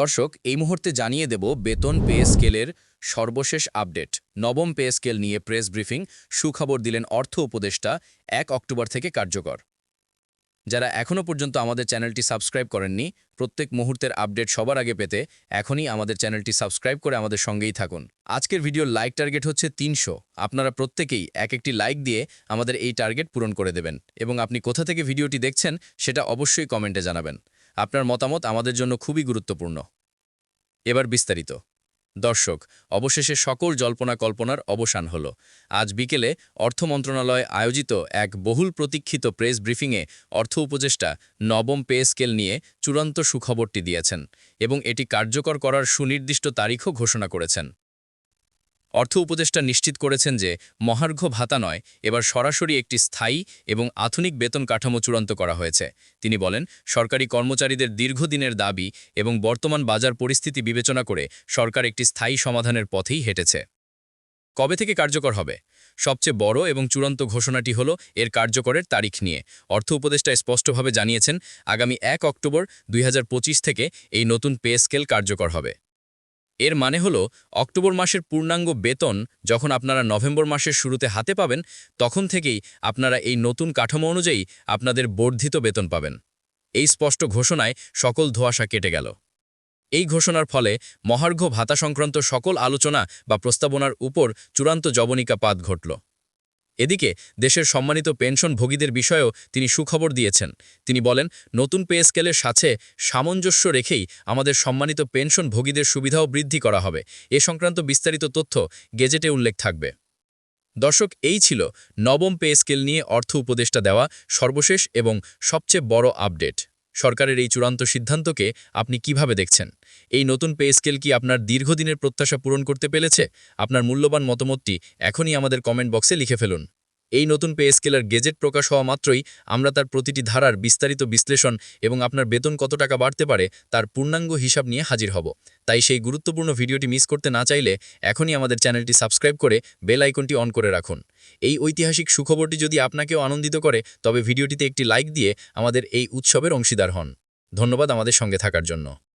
দর্শক, এই মুহূর্তে জানিয়ে দেব বেতন পে স্কেলের সর্বশেষ আপডেট। নবম পে স্কেল নিয়ে প্রেস ব্রিফিং, সুখবর দিলেন অর্থ উপদেষ্টা, এক অক্টোবর থেকে কার্যকর। যারা এখনও পর্যন্ত আমাদের চ্যানেলটি সাবস্ক্রাইব করেননি, প্রত্যেক মুহূর্তের আপডেট সবার আগে পেতে এখনই আমাদের চ্যানেলটি সাবস্ক্রাইব করে আমাদের সঙ্গেই থাকুন। আজকের ভিডিওর লাইক টার্গেট হচ্ছে তিনশো। আপনারা প্রত্যেকেই এক একটি লাইক দিয়ে আমাদের এই টার্গেট পূরণ করে দেবেন। এবং আপনি কোথা থেকে ভিডিওটি দেখছেন, সেটা অবশ্যই কমেন্টে জানাবেন। আপনার মতামত আমাদের জন্য খুবই গুরুত্বপূর্ণ। এবার বিস্তারিত। দর্শক, অবশেষে সকল জল্পনা কল্পনার অবসান হল। আজ বিকেলে অর্থ মন্ত্রণালয় আয়োজিত এক বহুল প্রতীক্ষিত প্রেস ব্রিফিংয়ে অর্থ উপদেষ্টা নবম পে স্কেল নিয়ে চূড়ান্ত সুখবরটি দিয়েছেন এবং এটি কার্যকর করার সুনির্দিষ্ট তারিখও ঘোষণা করেছেন। অর্থ উপদেষ্টা নিশ্চিত করেছেন যে মহার্ঘ ভাতা নয়, এবার সরাসরি একটি স্থায়ী এবং আধুনিক বেতন কাঠামো চূড়ান্ত করা হয়েছে। তিনি বলেন, সরকারি কর্মচারীদের দীর্ঘদিনের দাবি এবং বর্তমান বাজার পরিস্থিতি বিবেচনা করে সরকার একটি স্থায়ী সমাধানের পথেই হেঁটেছে। কবে থেকে কার্যকর হবে? সবচেয়ে বড় এবং চূড়ান্ত ঘোষণাটি হল এর কার্যকরের তারিখ নিয়ে। অর্থ উপদেষ্টা স্পষ্টভাবে জানিয়েছেন, আগামী এক অক্টোবর দুই হাজার পঁচিশ থেকে এই নতুন পে স্কেল কার্যকর হবে। এর মানে হলো, অক্টোবর মাসের পূর্ণাঙ্গ বেতন যখন আপনারা নভেম্বর মাসের শুরুতে হাতে পাবেন, তখন থেকেই আপনারা এই নতুন কাঠামো অনুযায়ী আপনাদের বর্ধিত বেতন পাবেন। এই স্পষ্ট ঘোষণায় সকল ধোয়াশা কেটে গেল। এই ঘোষণার ফলে মহার্ঘ ভাতা সংক্রান্ত সকল আলোচনা বা প্রস্তাবনার উপর চূড়ান্ত জবনিকাপাত ঘটল। এদিকে, দেশের সম্মানিত পেনশনভোগীদের বিষয়েও তিনি সুখবর দিয়েছেন। তিনি বলেন, নতুন পে স্কেলের সাথে সামঞ্জস্য রেখেই আমাদের সম্মানিত পেনশনভোগীদের সুবিধাও বৃদ্ধি করা হবে। এ সংক্রান্ত বিস্তারিত তথ্য গেজেটে উল্লেখ থাকবে। দর্শক, এই ছিল নবম পে স্কেল নিয়ে অর্থ উপদেষ্টা দেওয়া সর্বশেষ এবং সবচেয়ে বড় আপডেট। সরকারের এই চূড়ান্ত সিদ্ধান্তকে আপনি কীভাবে দেখছেন? এই নতুন পে স্কেল কি আপনার দীর্ঘদিনের প্রত্যাশা পূরণ করতে পেরেছে? আপনার মূল্যবান মতামতটি এখনই আমাদের কমেন্ট বক্সে লিখে ফেলুন। এই নতুন পে স্কেলের গেজেট প্রকাশ হওয়া মাত্রই আমরা তার প্রতিটি ধারার বিস্তারিত বিশ্লেষণ এবং আপনার বেতন কত টাকা বাড়তে পারে তার পূর্ণাঙ্গ হিসাব নিয়ে হাজির হব। তাই সেই গুরুত্বপূর্ণ ভিডিওটি মিস করতে না চাইলে এখনই আমাদের চ্যানেলটি সাবস্ক্রাইব করে বেল আইকনটি অন করে রাখুন। এই ঐতিহাসিক সুখবরটি যদি আপনাকেও আনন্দিত করে, তবে ভিডিওটিতে একটি লাইক দিয়ে আমাদের এই উৎসবের অংশীদার হন। ধন্যবাদ আমাদের সঙ্গে থাকার জন্য।